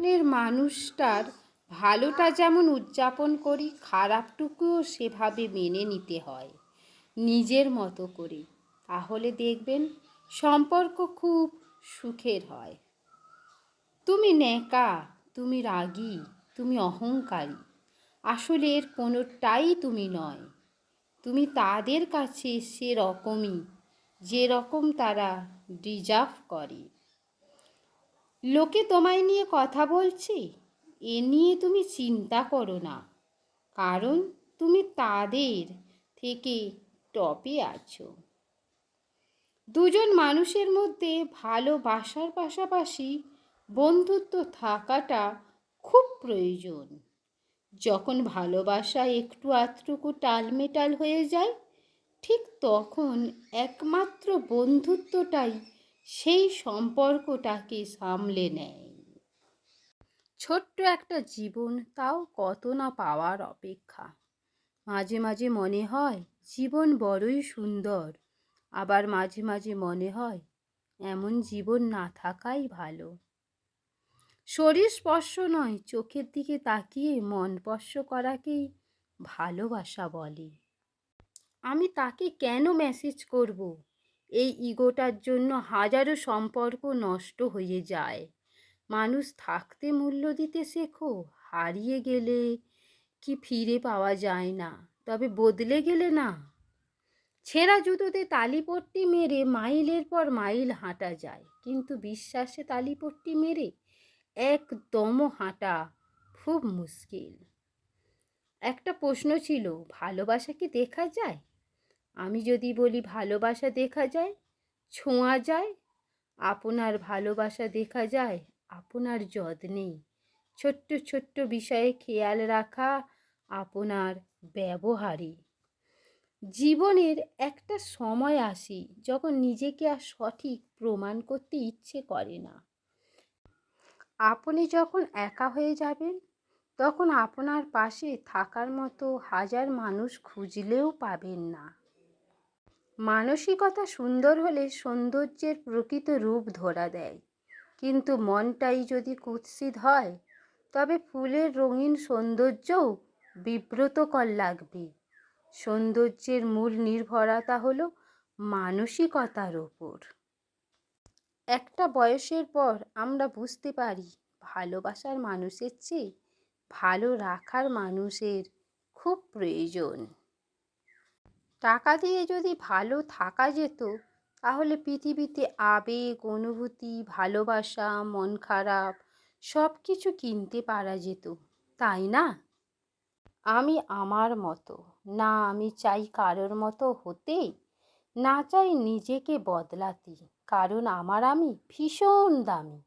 এর মানুষটার ভালোটা যেমন উদযাপন করি, খারাপটুকুও সেভাবে মেনে নিতে হয়, নিজের মতো করে। তাহলে দেখবেন সম্পর্ক খুব সুখের হয়। তুমি নেকা তুমি রাগী, তুমি অহংকারী, আসলে এর কোনোটাই তুমি নয়। তুমি তাদের কাছে সেরকমই, যেরকম তারা ডিজার্ভ করে। লোকে তোমায় নিয়ে কথা বলছে, এ নিয়ে তুমি চিন্তা করো না। কারণ তুমি তাদের থেকে টপে আছো। দুজন মানুষের মধ্যে ভালোবাসার পাশাপাশি বন্ধুত্ব থাকাটা খুব প্রয়োজন। যখন ভালোবাসা একটু আধটুকু টালমেটাল হয়ে যায়, ঠিক তখন একমাত্র বন্ধুত্বটাই সেই সম্পর্কটাকে সামলে নেয়। ছোট্ট একটা জীবন তাও কত না পাওয়ার অপেক্ষা। মাঝে মাঝে মনে হয়, জীবন বড়ই সুন্দর। আবার মাঝে মাঝে মনে হয়, এমন জীবন না থাকাই ভালো। শরীর স্পর্শ নয়, চোখের দিকে তাকিয়ে মন স্পর্শ করাকেই ভালোবাসা বলে। আমি তাকে কেন মেসেজ করব? এই ইগোটার জন্য হাজারো সম্পর্ক নষ্ট হয়ে যায়। মানুষ থাকতে মূল্য দিতে শেখো, হারিয়ে গেলে কি ফিরে পাওয়া যায় না, তবে বদলে গেলে না। ছেঁড়া জুতোতে তালিপট্টি মেরে মাইলের পর মাইল হাঁটা যায়, কিন্তু বিশ্বাসে তালিপট্টি মেরে একদমও হাঁটা খুব মুশকিল। একটা প্রশ্ন ছিল, ভালোবাসা কি দেখা যায়? আমি যদি বলি ভালোবাসা দেখা যায়, ছোঁয়া যায়, আপনার ভালোবাসা দেখা যায়, আপনার যত্নে ছোট্ট ছোট্ট বিষয়ে খেয়াল রাখা আপনার ব্যবহারে জীবনের একটা সময় আসে যখন নিজেকে আর সঠিক প্রমাণ করতে ইচ্ছে করে না। আপনি যখন একা হয়ে যাবেন, তখন আপনার পাশে থাকার মতো হাজার মানুষ খুঁজলেও পাবেন না। মানসিকতা সুন্দর হলে সৌন্দর্যের প্রকৃত রূপ ধরা দেয়। কিন্তু মনটাই যদি কুৎসিত হয়, তবে ফুলের রঙিন সৌন্দর্যও বিব্রতকর লাগবে। সৌন্দর্যের মূল নির্ভরতা হলো মানসিকতার ওপর। একটা বয়সের পর আমরা বুঝতে পারি, ভালোবাসার মানুষের চেয়ে ভালো রাখার মানুষের খুব প্রয়োজন। টাকা দিয়ে যদি ভালো থাকা যেত, তাহলে পৃথিবীতে আবেগ, অনুভূতি, ভালোবাসা, মন খারাপ সব কিছু কিনতে পারা যেত, তাই না? আমি আমার মতো, না আমি চাই কারোর মতো হতে, না চাই নিজেকে বদলাতে, কারণ আমার আমি ভীষণ দামি।